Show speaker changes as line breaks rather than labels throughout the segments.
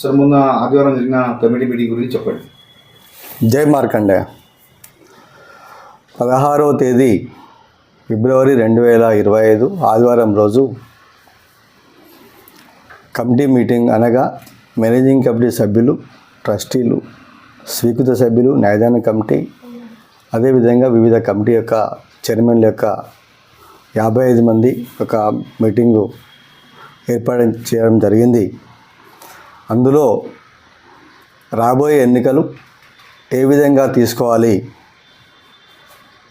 Sir మొన్న ఆదివారం జరిగిన కమిటీ మీటింగ్ గురించి చెప్పండి.
జై మార్కండే. పదహారవ తేదీ ఫిబ్రవరి రెండు వేల ఇరవై ఐదు ఆదివారం రోజు కమిటీ మీటింగ్ అనగా మేనేజింగ్ కమిటీ సభ్యులు ట్రస్టీలు స్వీకృత సభ్యులు న్యాయదాన కమిటీ అదేవిధంగా వివిధ కమిటీ యొక్క చైర్మన్ల యొక్క యాభై ఐదు మంది ఒక మీటింగు ఏర్పాటు చేయడం జరిగింది. అందులో రాబోయే ఎన్నికలు ఏ విధంగా తీసుకోవాలి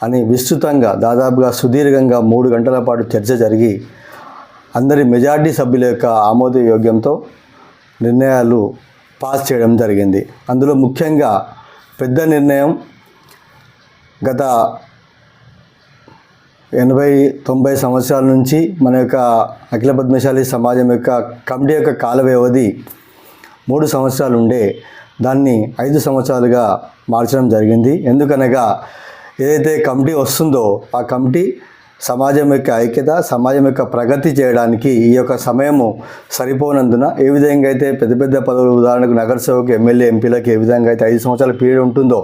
అని విస్తృతంగా దాదాపుగా సుదీర్ఘంగా మూడు గంటల పాటు చర్చ జరిగి అందరి మెజార్టీ సభ్యుల యొక్క ఆమోదయోగ్యంతో నిర్ణయాలు పాస్ చేయడం జరిగింది. అందులో ముఖ్యంగా పెద్ద నిర్ణయం గత ఎనభై తొంభై సంవత్సరాల నుంచి మన యొక్క అఖిల పద్మశాలి సమాజం యొక్క కమిటీ యొక్క కాల వ్యవధి మూడు సంవత్సరాలు ఉండే దాన్ని ఐదు సంవత్సరాలుగా మార్చడం జరిగింది. ఎందుకనగా ఏదైతే కమిటీ వస్తుందో ఆ కమిటీ సమాజం యొక్క ఐక్యత సమాజం యొక్క ప్రగతి చేయడానికి ఈ యొక్క సమయము సరిపోనందున ఏ విధంగా అయితే పెద్ద పెద్ద పదవులు ఉదాహరణకు నగరసేవకు ఎమ్మెల్యే ఎంపీలకు ఏ విధంగా అయితే ఐదు సంవత్సరాల పీరియడ్ ఉంటుందో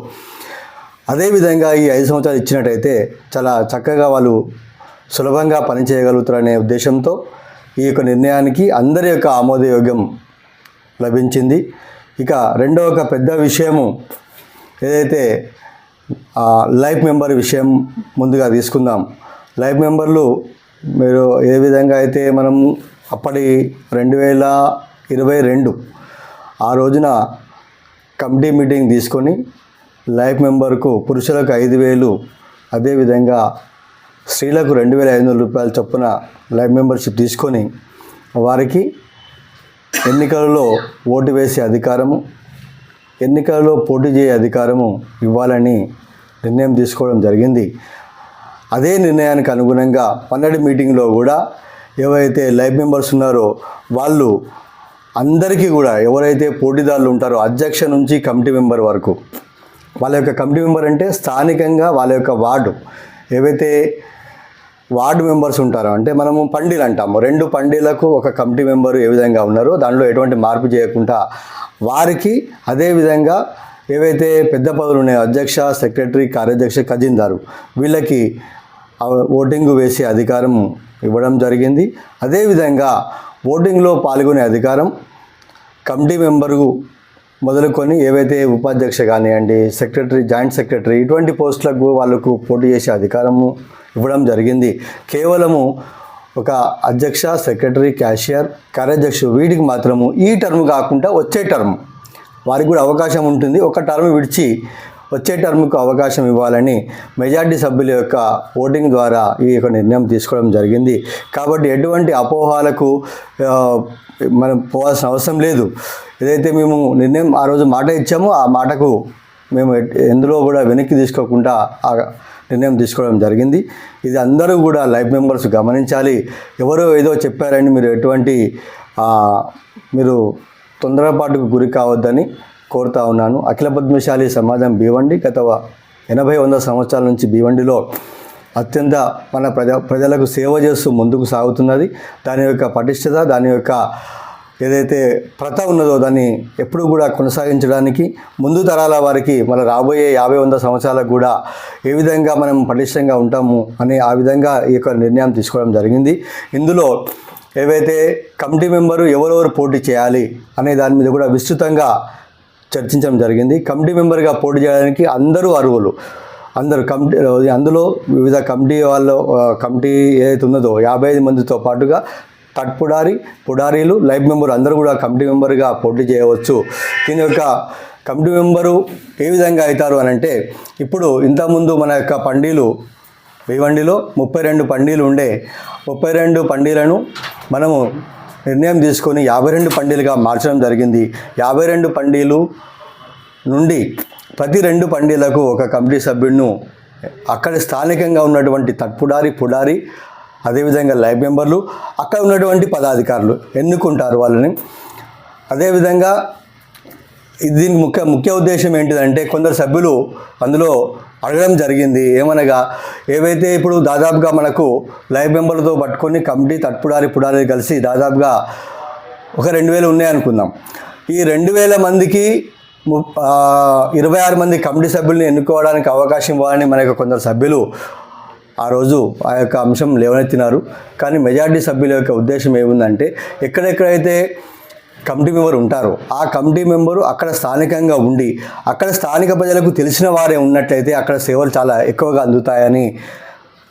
అదేవిధంగా ఈ ఐదు సంవత్సరాలు ఇచ్చినట్టయితే చాలా చక్కగా వాళ్ళు సులభంగా పనిచేయగలుగుతారనే ఉద్దేశంతో ఈ యొక్క నిర్ణయానికి అందరి యొక్క ఆమోదయోగ్యం లభించింది. ఇక రెండో ఒక పెద్ద విషయము ఏదైతే ఆ, లైఫ్ మెంబర్ విషయం ముందుగా తీసుకుందాం. లైఫ్ మెంబర్లు మీరు ఏ విధంగా అయితే మనం అప్పటి రెండు వేల ఇరవై రెండు ఆ రోజున కమిటీ మీటింగ్ తీసుకొని లైఫ్ మెంబర్కు పురుషులకు ఐదు వేలు అదేవిధంగా స్త్రీలకు రెండు వేల ఐదు వందల రూపాయల చొప్పున లైఫ్ మెంబర్షిప్ తీసుకొని వారికి ఎన్నికలలో ఓటు వేసే అధికారము ఎన్నికలలో పోటీ చేయ అధికారము ఇవ్వాలని నిర్ణయం తీసుకోవడం జరిగింది. అదే నిర్ణయానికి అనుగుణంగా పన్నెండు మీటింగ్లో కూడా ఎవరైతే లైవ్ మెంబర్స్ ఉన్నారో వాళ్ళు అందరికీ కూడా ఎవరైతే పోటీదారులు ఉంటారో అధ్యక్ష నుంచి కమిటీ మెంబర్ వరకు వాళ్ళ యొక్క కమిటీ మెంబర్ అంటే స్థానికంగా వాళ్ళ యొక్క వార్డు. ఏవైతే వార్డు మెంబర్స్ ఉంటారు. అంటే మనము పండిలు అంటాము. రెండు పండిలకు ఒక కమిటీ మెంబరు ఏ విధంగా ఉన్నారో దానిలో ఎటువంటి మార్పు చేయకుండా వారికి అదేవిధంగా ఏవైతే పెద్ద పదవులు ఉన్నాయో అధ్యక్ష సెక్రటరీ కార్యాధ్యక్ష ఖజీందారు వీళ్ళకి ఓటింగ్ వేసే అధికారం ఇవ్వడం జరిగింది. అదేవిధంగా ఓటింగ్లో పాల్గొనే అధికారం కమిటీ మెంబరు మొదలుకొని ఏవైతే ఉపాధ్యక్ష కానివ్వండి సెక్రటరీ జాయింట్ సెక్రటరీ ఇటువంటి పోస్టులకు వాళ్ళకు పోటీ చేసే అధికారము ఇవ్వడం జరిగింది. కేవలము ఒక అధ్యక్ష సెక్రటరీ క్యాషియర్ కార్యాధ్యక్షుడు వీడికి మాత్రము ఈ టర్మ్ కాకుండా వచ్చే టర్మ్ వారికి కూడా అవకాశం ఉంటుంది. ఒక టర్మ్ విడిచి వచ్చే టర్మ్కు అవకాశం ఇవ్వాలని మెజార్టీ సభ్యుల యొక్క ఓటింగ్ ద్వారా ఈ యొక్క నిర్ణయం తీసుకోవడం జరిగింది. కాబట్టి ఎటువంటి అపోహాలకు మనం పోవాల్సిన అవసరం లేదు. ఏదైతే మేము నిర్ణయం ఆ రోజు మాట ఇచ్చామో ఆ మాటకు మేము ఎందులో కూడా వెనక్కి తీసుకోకుండా ఆ నిర్ణయం తీసుకోవడం జరిగింది. ఇది అందరూ కూడా లైఫ్ మెంబర్స్ గమనించాలి. ఎవరో ఏదో చెప్పారని మీరు ఎటువంటి మీరు తొందరపాటుకు గురి కావద్దని కోరుతా ఉన్నాను. అఖిల పద్మశాలి సమాజం భీవండి గత ఎనభై వంద సంవత్సరాల నుంచి భీవండిలో అత్యంత మన ప్రజ ప్రజలకు సేవ చేస్తూ ముందుకు సాగుతున్నది. దాని యొక్క పటిష్టత దాని యొక్క ఏదైతే ప్రత ఉన్నదో దాన్ని ఎప్పుడూ కూడా కొనసాగించడానికి ముందు తరాల వారికి మన రాబోయే యాభై వంద సంవత్సరాలకు కూడా ఏ విధంగా మనం పటిష్టంగా ఉంటాము అనే ఆ విధంగా ఈ యొక్క నిర్ణయం తీసుకోవడం జరిగింది. ఇందులో ఏవైతే కమిటీ మెంబరు ఎవరెవరు పోటీ చేయాలి అనే దాని మీద కూడా విస్తృతంగా చర్చించడం జరిగింది. కమిటీ మెంబర్గా పోటీ చేయడానికి అందరూ అర్హులు. అందరూ కమిటీ అందులో వివిధ కమిటీ వాళ్ళు కమిటీ ఏదైతే ఉన్నదో యాభై ఐదు మందితో పాటుగా థర్డ్ పుడారి పుడారీలు లైఫ్ మెంబర్ అందరూ కూడా కమిటీ మెంబర్గా పోటీ చేయవచ్చు. దీని యొక్క కమిటీ మెంబరు ఏ విధంగా అవుతారు అని అంటే ఇప్పుడు ఇంతకుముందు మన యొక్క పండీలు భివండిలో ముప్పై రెండు పండీలు ఉండే ముప్పై రెండు పండీలను మనము నిర్ణయం తీసుకొని యాభై రెండు పండీలుగా మార్చడం జరిగింది. యాభై రెండు పండీలు నుండి ప్రతి రెండు పండీలకు ఒక కమిటీ సభ్యుడిను అక్కడ స్థానికంగా ఉన్నటువంటి తట్పుడారి పుడారి అదేవిధంగా లైఫ్ మెంబర్లు అక్కడ ఉన్నటువంటి పదాధికారులు ఎన్నుకుంటారు వాళ్ళని? అదేవిధంగా దీని ముఖ్య ముఖ్య ఉద్దేశం ఏంటిదంటే కొందరు సభ్యులు అందులో అడగడం జరిగింది. ఏమనగా ఏవైతే ఇప్పుడు దాదాపుగా మనకు లైవ్ మెంబర్లతో పట్టుకొని కమిటీ తట్పుడారి పుడారి కలిసి దాదాపుగా ఒక రెండు వేలు ఉన్నాయనుకుందాం ఈ రెండు వేల మందికి ము- ఇరవై ఆరు మంది కమిటీ సభ్యుల్ని ఎన్నుకోవడానికి అవకాశం ఇవ్వాలని మన యొక్క కొందరు సభ్యులు ఆ రోజు ఆ యొక్క అంశం లేవనెత్తినారు. కానీ మెజార్టీ సభ్యుల యొక్క ఉద్దేశం ఏముందంటే ఎక్కడెక్కడైతే కమిటీ మెంబర్ ఉంటారో ఆ కమిటీ మెంబరు అక్కడ స్థానికంగా ఉండి అక్కడ స్థానిక ప్రజలకు తెలిసిన వారే ఉన్నట్లయితే అక్కడ సేవలు చాలా ఎక్కువగా అందుతాయని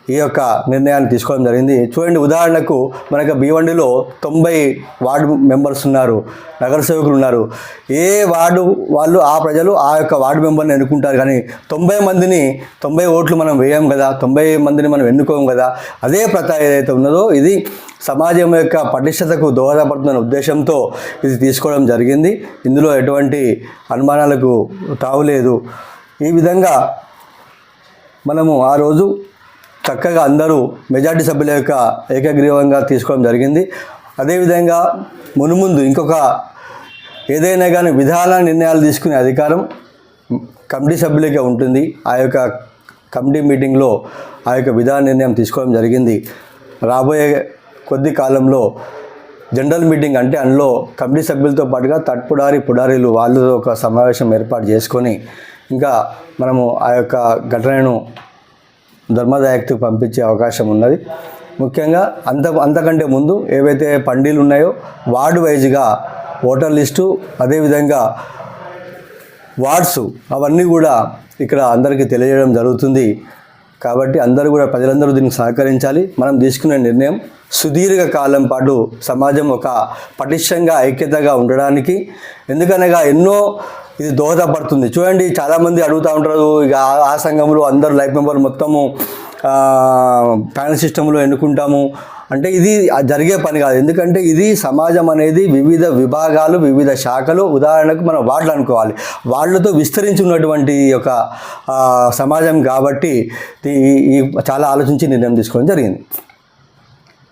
ఈ యొక్క నిర్ణయాన్ని తీసుకోవడం జరిగింది. చూడండి ఉదాహరణకు మనకు భీవండిలో తొంభై వార్డు మెంబర్స్ ఉన్నారు నగర సేవకులు ఉన్నారు. ఏ వార్డు వాళ్ళు ఆ ప్రజలు ఆ యొక్క వార్డు మెంబర్ని ఎన్నుకుంటారు? కానీ తొంభై మందిని తొంభై ఓట్లు మనం వేయం కదా తొంభై మందిని మనం ఎన్నుకోము కదా అదే ప్రత ఏదైతే ఉన్నదో ఇది సమాజం యొక్క పటిష్టతకు దోహదపడుతున్న ఉద్దేశంతో ఇది తీసుకోవడం జరిగింది. ఇందులో ఎటువంటి అనుమానాలకు తావులేదు. ఈ విధంగా మనము ఆ రోజు చక్కగా అందరూ మెజార్టీ సభ్యుల యొక్క ఏకగ్రీవంగా తీసుకోవడం జరిగింది. అదేవిధంగా మునుముందు ఇంకొక ఏదైనా కానీ విధాన నిర్ణయాలు తీసుకునే అధికారం కమిటీ సభ్యులకే ఉంటుంది. ఆ యొక్క కమిటీ మీటింగ్లో ఆ యొక్క విధాన నిర్ణయం తీసుకోవడం జరిగింది. రాబోయే కొద్ది కాలంలో జనరల్ మీటింగ్ అంటే అందులో కమిటీ సభ్యులతో పాటుగా తట్పుడారి పుడారీలు వాళ్ళు ఒక సమావేశం ఏర్పాటు చేసుకొని ఇంకా మనము ఆ యొక్క ఘటనను ధర్మదాయక్తకు పంపించే అవకాశం ఉన్నది. ముఖ్యంగా అంత అంతకంటే ముందు ఏవైతే పండీలు ఉన్నాయో వార్డు వైజ్గా ఓటర్ లిస్టు అదేవిధంగా వార్డ్స్ అవన్నీ కూడా ఇక్కడ అందరికీ తెలియజేయడం జరుగుతుంది. కాబట్టి అందరూ కూడా ప్రజలందరూ దీనికి సహకరించాలి. మనం తీసుకునే నిర్ణయం సుదీర్ఘ కాలం పాటు సమాజం ఒక పటిష్టంగా ఐక్యతగా ఉండడానికి. ఎందుకనగా ఎన్నో ఇది దోహదపడుతుంది. చూడండి చాలామంది అడుగుతూ ఉంటారు ఇక ఆ- ఆ సంఘంలో అందరు లైఫ్ మెంబర్ మొత్తము ప్యానల్ సిస్టంలో ఎన్నుకుంటాము. అంటే ఇది జరిగే పని కాదు. ఎందుకంటే ఇది సమాజం అనేది వివిధ విభాగాలు వివిధ శాఖలు ఉదాహరణకు మనం వార్డులు అనుకోవాలి. వాళ్ళతో విస్తరించి ఉన్నటువంటి ఒక సమాజం కాబట్టి ఈ ఈ చాలా ఆలోచించి నిర్ణయం తీసుకోవడం జరిగింది.